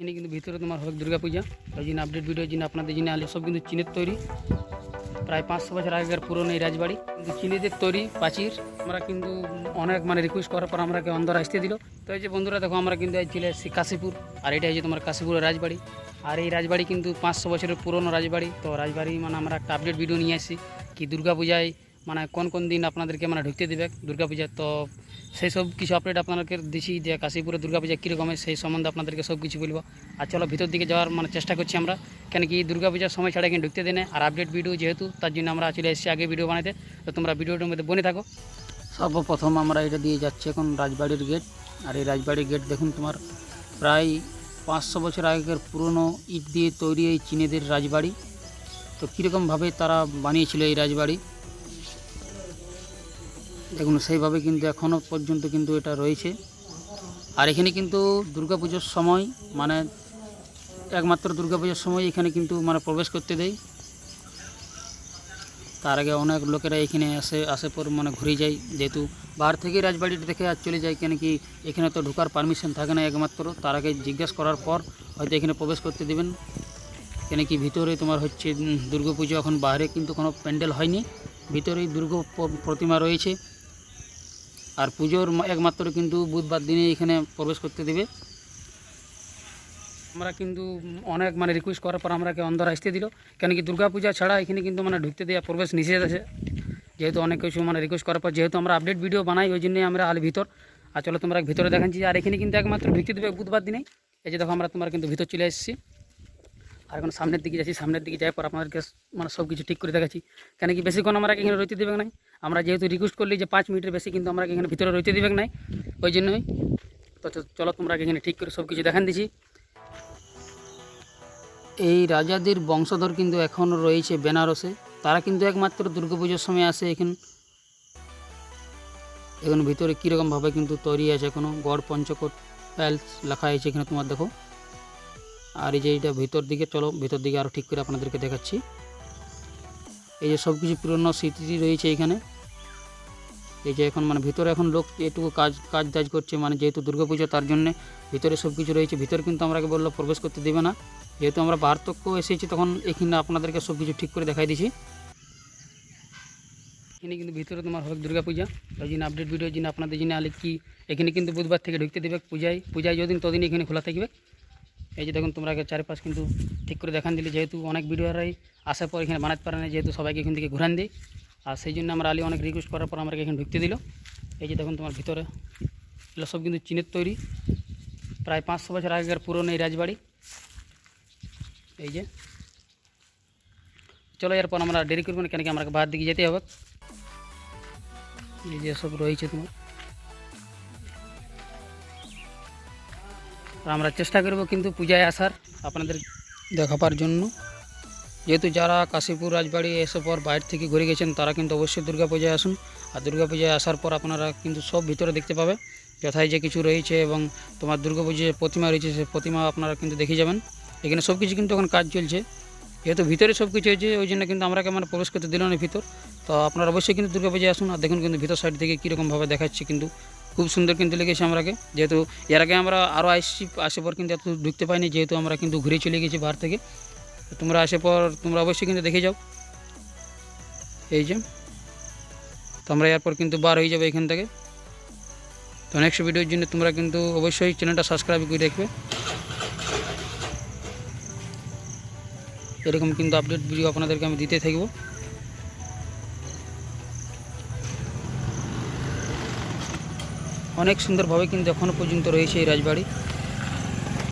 এখানে কিন্তু ভিতরে তোমার হবে দুর্গা পূজা ওই জন্য আপডেট ভিডিও জন্য আপনাদের জন্য আলে সব কিন্তু চীনের তৈরি। প্রায় পাঁচশো বছর আগেকার পুরনো এই রাজবাড়ি। কিন্তু চীনেদের তৈরি প্রাচীর আমরা কিন্তু অনেক মানে রিকোয়েস্ট করার পর আমরাকে অন্দর আসতে দিল। তো এই যে বন্ধুরা, দেখো, আমরা কিন্তু এই চলে কাশীপুর, আর এটা হচ্ছে তোমার কাশীপুরের রাজবাড়ি। আর এই রাজবাড়ি কিন্তু পাঁচশো বছরের পুরনো রাজবাড়ি। তো রাজবাড়ি মানে আমরা একটা আপডেট ভিডিও নিয়ে আসি কি দুর্গাপূজায় মানে কোন কোন দিন আপনাদেরকে মানে ঢুকতে দেবে? দুর্গাপূজা তো সেই সব কিছু আপডেট আপনাদেরকে দিছি যে কাশীপুরে দুর্গাপূজা কীরকম হয়, সেই সম্বন্ধে আপনাদেরকে সব কিছু বলব। আর চলো ভিতর দিকে যাওয়ার মানে চেষ্টা করছি আমরা, কেন কি দুর্গাপূজার সময় ছাড়া এখানে ঢুকতে দেনে আর আপডেট ভিডিও যেহেতু, তার জন্য আমরা চলে এসেছি আগে ভিডিও বানাতে। তো তোমরা ভিডিওটার মধ্যে বনে থাকো। সর্বপ্রথম আমরা এটা দিয়ে যাচ্ছি এখন রাজবাড়ির গেট আর এই রাজবাড়ির গেট দেখুন তোমার, প্রায় পাঁচশো বছর আগেকার পুরনো ইট দিয়ে তৈরি এই চীনেদের রাজবাড়ি। তো কীরকমভাবে তারা বানিয়েছিল এই রাজবাড়ি? দেখুন, সেইভাবে কিন্তু এখনও পর্যন্ত কিন্তু এটা রয়েছে। আর এখানে কিন্তু দুর্গাপুজোর সময় মানে একমাত্র দুর্গাপুজোর সময় এখানে কিন্তু মানে প্রবেশ করতে দেয়। তার আগে অনেক লোকেরা এখানে আসে আসে পর মানে ঘুরে যায়, যেহেতু বাইরে থেকে রাজবাড়িটা দেখে আর চলে যায়, কেন কি এখানে তো ঢোকার পারমিশন থাকে না একমাত্র। তার আগে জিজ্ঞেস করার পর হয়তো এখানে প্রবেশ করতে দেবেন। কেন কি ভিতরে তোমার হচ্ছে দুর্গাপুজো এখন বাইরে কিন্তু কোনো প্যান্ডেল হয়নি। ভিতরেই দুর্গা প্রতিমা রয়েছে। আর পুজোর একমাত্র কিন্তু বুধবার দিনে এখানে প্রবেশ করতে দেবে। আমরা কিন্তু অনেক মানে রিকোয়েস্ট করার পর আমরাকে অন্দর আসতে দিল। কেন কি দুর্গাপূজা ছাড়া এখানে কিন্তু মানে ঢুকতে দেওয়া প্রবেশ নিষেধ আছে। যেহেতু অনেক কিছু মানে রিকোয়েস্ট করার পর যেহেতু আমরা আপডেট ভিডিও বানাই, ওই জন্যই আমরা আল ভিতর। আর চলো তোমরা ভিতরে দেখাচ্ছি। আর এখানে কিন্তু একমাত্র ঢুকতে দেবে বুধবার দিনে। এই যে দেখো আমরা তোমার কিন্তু ভিতর চলে এসেছি। আর এখন সামনের দিকে যাচ্ছি। সামনের দিকে যাওয়ার পর আপনাদেরকে মানে সব কিছু ঠিক করে দেখাচ্ছি। কেন কি বেশিক্ষণ আমরা এখানে রইতে দেবে নাই আমরা যেহেতু রিকোয়েস্ট করলি যে পাঁচ মিনিটের বেশি, কিন্তু আমরা এখানে ভিতরে রইতে দেবে নাই। ওই জন্যই। তো চলো, তোমরা এখানে ঠিক করে সব কিছু দেখান দিছি। এই রাজাদের বংশধর কিন্তু এখনও রয়েছে বেনারসে। তারা কিন্তু একমাত্র দুর্গাপুজোর সময় আসে এখন এখন ভিতরে কীরকমভাবে কিন্তু তৈরি আছে এখনও গড়, পঞ্চকোট প্যালস লেখা হয়েছে এখানে তোমার দেখো। আর এই যে এইটা ভিতর দিকে, চলো, ভিতর দিকে আরও ঠিক করে আপনাদেরকে দেখাচ্ছি। এই যে সব কিছু পুরনো স্মৃতি রয়েছে এখানে। এই যে এখন মানে ভিতরে এখন লোক এটুকু কাজ কাজ টাজ করছে মানে যেহেতু দুর্গাপুজো, তার জন্যে ভিতরে সব কিছু রয়েছে। ভিতরে কিন্তু আমরাকে বলল প্রবেশ করতে দেবে না। যেহেতু আমরা বার্তক্য এসেছি, তখন এখানে আপনাদেরকে সব কিছু ঠিক করে দেখাই দিছি। এখানে কিন্তু ভিতরে তোমার হবে দুর্গাপূজা। ওই জন্য আপডেট ভিডিও জন্য আপনাদের জন্য আলে কি এখানে কিন্তু বুধবার থেকে ঢুকতে দেবে পূজায়। পূজায় যদিন তদিন এখানে খোলা থাকবে। এই যে দেখুন, তোমরা চারপাশ কিন্তু ঠিক করে দেখান দিলে, যেহেতু অনেক ভিডিওরাই আসার পর এখানে বানাতে পারে না যেহেতু সবাইকে এখান থেকে ঘুরান দিই। আর সেই জন্য আমরা আলি অনেক রিকোয়েস্ট করার পর আমাকে এখানে ঢুকতে দিল। এই যে দেখুন, তোমার ভিতরে এগুলো সব কিন্তু চীনের তৈরি। প্রায় পাঁচশো বছর আগেকার পুরনো এই রাজবাড়ি। এই যে। চলো, এরপর আমরা দেরি করব না, কেন কি আমাকে বাহার দিকে যেতে হবে। এই যে সব রয়েছে তোমার। আর আমরা চেষ্টা করব কিন্তু পূজায় আসার আপনাদের দেখাবার জন্য। যেহেতু যারা কাশীপুর, রাজবাড়ি এসে পর বাইরে থেকে ঘুরে গেছেন, তারা কিন্তু অবশ্যই দুর্গা পূজায় আসুন। আর দুর্গা পূজায় আসার পর আপনারা কিন্তু সব ভিতরে দেখতে পাবে, যথায় যে কিছু রয়েছে এবং তোমার দুর্গা পুজোর প্রতিমা রয়েছে, সে প্রতিমা আপনারা কিন্তু দেখে যাবেন। এখানে সব কিছু কিন্তু এখন কাজ চলছে। যেহেতু ভিতরে সব কিছু হয়েছে, ওই জন্য কিন্তু আমরাকে মানে প্রবেশ করতে দিল না ভিতর। তো আপনারা অবশ্যই কিন্তু দুর্গা পূজায় আসুন, আর দেখুন কিন্তু ভিতর সাইড থেকে কীরকমভাবে দেখাচ্ছে কিন্তু খুব সুন্দর কিন্তু লেগেছে আমরাকে। যেহেতু এর আগে আমরা আরও আসছি আসে পর কিন্তু এত ঢুকতে পাইনি যেহেতু আমরা কিন্তু ঘুরে চলে গেছি বাইরে থেকে। তোমরা আসে পর, তোমরা অবশ্যই কিন্তু দেখে যাও। এই যে। তো আমরা এরপর কিন্তু বার হয়ে যাব এখান থেকে। তো নেক্সট ভিডিওর জন্য তোমরা কিন্তু অবশ্যই চ্যানেলটা সাবস্ক্রাইব করে রাখবে। এরকম কিন্তু আপডেট ভিডিও আপনাদেরকে আমি দিতে থাকব। অনেক সুন্দরভাবে কিন্তু এখনও পর্যন্ত রয়েছে এই রাজবাড়ি।